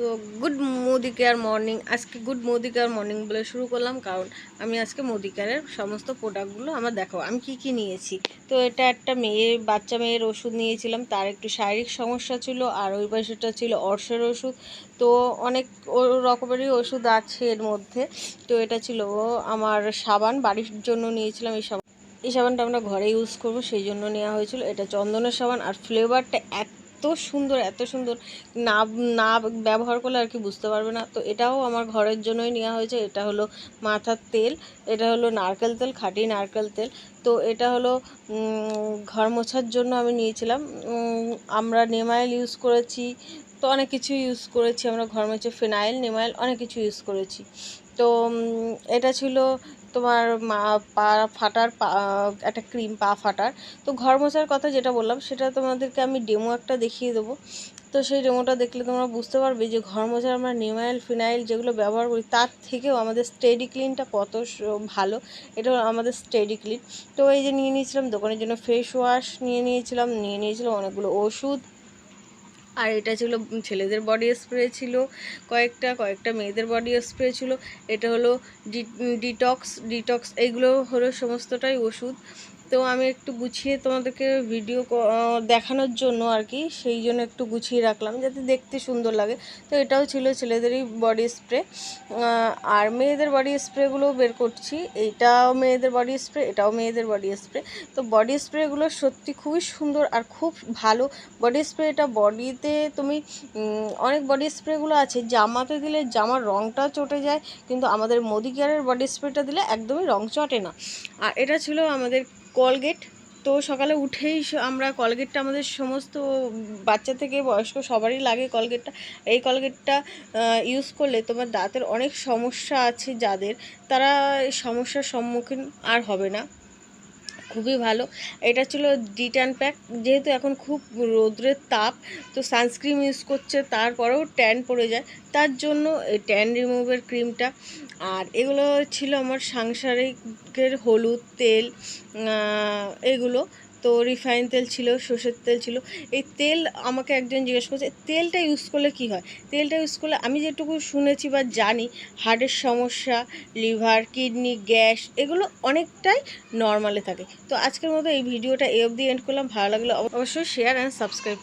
তো good Modi care morning আজকে good Modi care morning বলে শুরু করলাম, কারণ আমি আজকে মোদি কেয়ারের সমস্ত প্রোডাক্টগুলো আমার দেখাবো আমি কি কি নিয়েছি। তো এটা একটা মেয়ে, বাচ্চা মেয়ের ওষুধ নিয়েছিলাম, তার একটু শারীরিক সমস্যা ছিল, আর ওই পাশেটা ছিল অর্শের ওষুধ। তো অনেক রকমেরই ওষুধ আছে এর মধ্যে। তো এটা ছিল আমার সাবান, বাড়ির জন্য নিয়েছিলাম এই সাবান। এই সাবানটা আমরা ঘরে ইউজ করব, সেই জন্য নেওয়া হয়েছিল। এটা চন্দনের সাবান, আর ফ্লেভারটা এত সুন্দর, এত সুন্দর। না না ব্যবহার করলে আর কি বুঝতে পারবে না। তো এটাও আমার ঘরের জন্যই নেওয়া হয়েছে। এটা হলো মাথার তেল, এটা হলো নারকেল তেল, খাঁটি নারকেল তেল। তো এটা হলো ঘর মোছার জন্য আমি নিয়েছিলাম। আমরা নেমাইল ইউজ করেছি। তো অনেক কিছু ইউজ করেছি। আমরা ঘর মোছে ফিনাইল, নেমাইল অনেক কিছু ইউজ করেছি। তো এটা ছিল তোমার মা পা ফাটার পা, একটা ক্রিম পা ফাটার। তো ঘর মোছার কথা যেটা বললাম, সেটা তোমাদেরকে আমি ডেমো একটা দেখিয়ে দেবো। তো সেই ডেমোটা দেখলে তোমরা বুঝতে পারবে যে ঘর মোছার আমরা নিমাইল ফিনাইল যেগুলো ব্যবহার করি, তার থেকেও আমাদের স্টেডি ক্লিনটা কত ভালো। এটা আমাদের স্টেডি ক্লিন। তো এই যে নিয়ে নিয়েছিলাম, দোকানের জন্য ফেস ওয়াশ নিয়ে নিয়েছিলাম নিয়ে নিয়েছিলাম অনেকগুলো ওষুধ। আর এটা ছিল ছেলেদের বডি স্প্রে ছিল, কয়েকটা কয়েকটা মেয়েদের বডি স্প্রে ছিল। এটা হলো ডিটক্স ডিটক্স এইগুলো হলো সমস্তটাই ওষুধ। তো আমি একটু গুছিয়ে তোমাদেরকে ভিডিও দেখানোর জন্য আর কি, সেই জন্য একটু গুছিয়ে রাখলাম যাতে দেখতে সুন্দর লাগে। তো এটাও ছিল ছেলেদেরই বডি স্প্রে আর মেয়েদের বডি স্প্রেগুলো বের করছি। এইটাও মেয়েদের বডি স্প্রে এটাও মেয়েদের বডি স্প্রে তো বডি স্প্রেগুলো সত্যি খুবই সুন্দর আর খুব ভালো। বডি স্প্রেটা বডিতে তুমি অনেক বডি স্প্রেগুলো আছে। জামাতে দিলে জামার রঙটা চটে যায়, কিন্তু আমাদের মোদি কেয়ারের বডি স্প্রেটা দিলে একদমই রং চটে না। আর এটা ছিল আমাদের কলগেট। তো সকালে উঠেই আমরা কলগেটটা আমাদের সমস্ত বাচ্চা থেকে বয়স্ক সবারই লাগে কলগেটটা। এই কলগেটটা ইউজ করলে তোমার দাঁতের অনেক সমস্যা আছে যাদের। তারা সমস্যার সম্মুখীন আর হবে না। খুবই ভালো। এটা ছিল ডিটান প্যাক যেহেতু এখন খুব রোদ্রের তাপ, তো সানস্ক্রিন ইউজ করছে, তারপরেও ট্যান পড়ে যায়। তার জন্য এই ট্যান রিমুভের ক্রিমটা আর এগুলো ছিল আমার সাংসারিকের হলুদ তেল এগুলো। তো রিফাইন তেল ছিল, সর্ষের তেল ছিল। এই তেল আমাকে একজন জিজ্ঞেস করছে তেলটা ইউজ করলে কি হয়? তেলটা ইউজ করলে আমি যেটুকু শুনেছি বা জানি হার্টের সমস্যা লিভার কিডনি গ্যাস এগুলো অনেকটাই নর্মালে থাকে। তো আজকের মতো এই ভিডিওটা এ অবধি এন্ড করলাম। ভালো লাগলে অবশ্যই শেয়ার অ্যান্ড সাবস্ক্রাইব